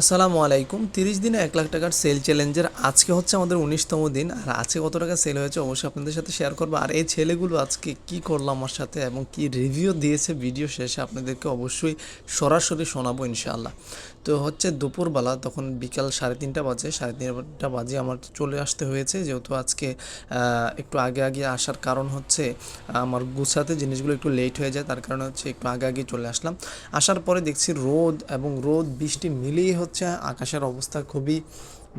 আসসালামু আলাইকুম। তিরিশ দিনে এক লাখ টাকার সেল চ্যালেঞ্জের আজকে হচ্ছে আমাদের উনিশতম দিন। আর আজকে কত টাকা সেল হয়েছে অবশ্যই আপনাদের সাথে শেয়ার করব। আর এই ছেলেগুলো আজকে কি করল আমার সাথে এবং কি রিভিউ দিয়েছে ভিডিও শেষে আপনাদেরকে অবশ্যই সরাসরি শোনাবো ইনশাআল্লাহ। তো হচ্ছে দুপুরবেলা তখন বিকাল সাড়ে তিনটা বাজে, সাড়ে তিনটা বাজে আমার চলে আসতে হয়েছে। যেহেতু আজকে একটু আগে আগে আসার কারণ হচ্ছে, আমার গুছাতে জিনিসগুলো একটু লেট হয়ে যায়। তার কারণে হচ্ছে একটু আগে আগে চলে আসলাম। আসার পরে দেখছি রোদ এবং রোদ বৃষ্টি মিলিয়ে হচ্ছে আকাশের অবস্থা খুবই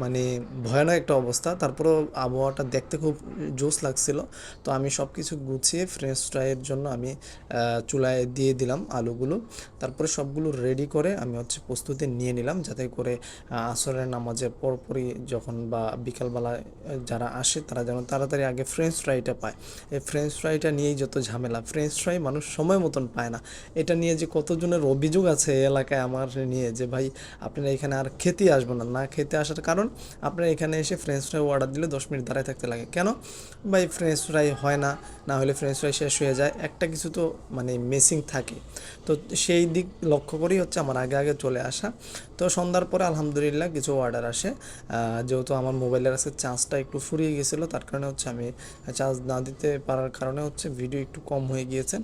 মানে ভয়ানক একটা অবস্থা। তারপরেও আবহাওয়াটা দেখতে খুব জোস লাগছিল। তো আমি সব কিছু গুছিয়ে ফ্রেঞ্চ ফ্রাইয়ের জন্য আমি চুলায় দিয়ে দিলাম আলুগুলো। তারপরে সবগুলো রেডি করে আমি হচ্ছে প্রস্তুতি নিয়ে নিলাম যাতে করে আসরের নামাজের পরপরই যখন বা বিকালবেলায় যারা আসে তারা যেন তাড়াতাড়ি আগে ফ্রেঞ্চ ফ্রাইটা পায়। এই ফ্রেঞ্চ ফ্রাইটা নিয়েই যত ঝামেলা ফ্রেঞ্চ ফ্রাই মানুষ সময় মতন পায় না। এটা নিয়ে যে কতজনের অভিযোগ আছে এলাকায় আমার নিয়ে যে, ভাই, আপনারা এখানে আর খেতে আসবেন না। না খেতে আসার কারণ আপনারা এখানে এসে ফ্রেঞ্চ ফ্রাই অর্ডার দিলে দশ মিনিট দাঁড়ায় থাকতে লাগে। কেন? ভাই ফ্রেঞ্চ ফ্রাই হয় না। না হলে ফ্রেঞ্চ ফ্রাই শেষ হয়ে যায়। একটা কিছু তো মানে মেসিং থাকে। তো সেই দিক লক্ষ্য করেই হচ্ছে আমার আগে আগে চলে আসা। তো সন্ধ্যার পরে আলহামদুলিল্লাহ কিছু অর্ডার আসে। যেহেতু আমার মোবাইলের আজকে চার্জটা একটু ফুরিয়ে গেছিল, তার কারণে হচ্ছে আমি চার্জ না দিতে পারার কারণে হচ্ছে ভিডিও একটু কম হয়ে গিয়েছে।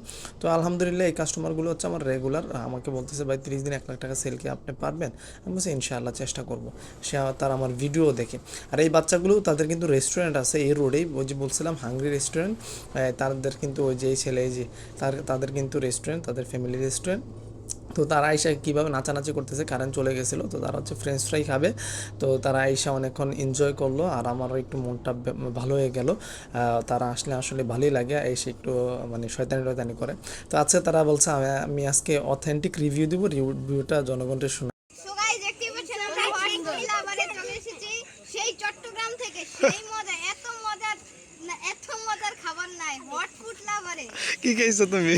তো আলহামদুলিল্লাহ এই কাস্টমারগুলো হচ্ছে আমার রেগুলার আমাকে বলতেছে, ভাই, তিরিশ দিন এক লাখ টাকা সেল কি আপনি পারবেন? আমি বলছি, ইনশাআল্লাহ, চেষ্টা করব। সে তার আমার ভিডিও দেখে। আর এই বাচ্চাগুলো, তাদের কিন্তু রেস্টুরেন্ট আছে এই রোডেই ওই যে বলছিলাম হাঙ্গরি রেস্টুরেন্ট তাদের কিন্তু ওই যে এই ছেলে যে তার, তাদের কিন্তু রেস্টুরেন্ট তাদের ফ্যামিলি রেস্টুরেন্ট তো তারা আইসা কীভাবে নাচানাচি করতেছে, কারেন্ট চলে গেছিল, তো তারা হচ্ছে ফ্রেঞ্চ ফ্রাই খাবে। তো তারা আইসা অনেকক্ষণ এনজয় করল, আর আমারও একটু মনটা ভালো হয়ে গেল। তারা আসলে আসলে ভালোই লাগে, এসে একটু মানে শয়তানি টয়তানি করে। তো আচ্ছা তারা বলছে, আমি- আজকে অথেন্টিক রিভিউ দিব রিভিউটা জনগণকে শোনা। সেই চট্টগ্রাম থেকে সেই মজা এত মজার না এত মজার খাবার নাই হট ফুড লাভারে কি খেয়েছো তুমি?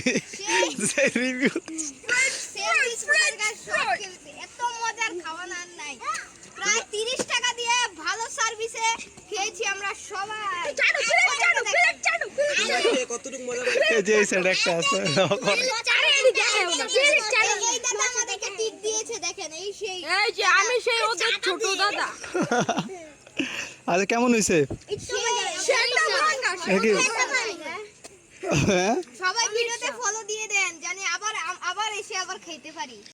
সেই রিভিউ এত মজার খাবার আর নাই। প্রায় 30 টাকা দিয়ে ভালো সার্ভিসে খেয়েছি আমরা সবাই। চাটু প্লেট চাটু প্লেট চাটু যে এই সাইড একটা আছে এই দাদা আমাদেরকে টিপ দিয়েছে দেখেন এই সেই এই যে আমি সেই ওদের ছোট দাদা। আচ্ছা কেমন হয়েছে। সবাই ভিডিওতে ফলো দিয়ে দেন জানি আবার আবার এসে আবার খেতে পারি।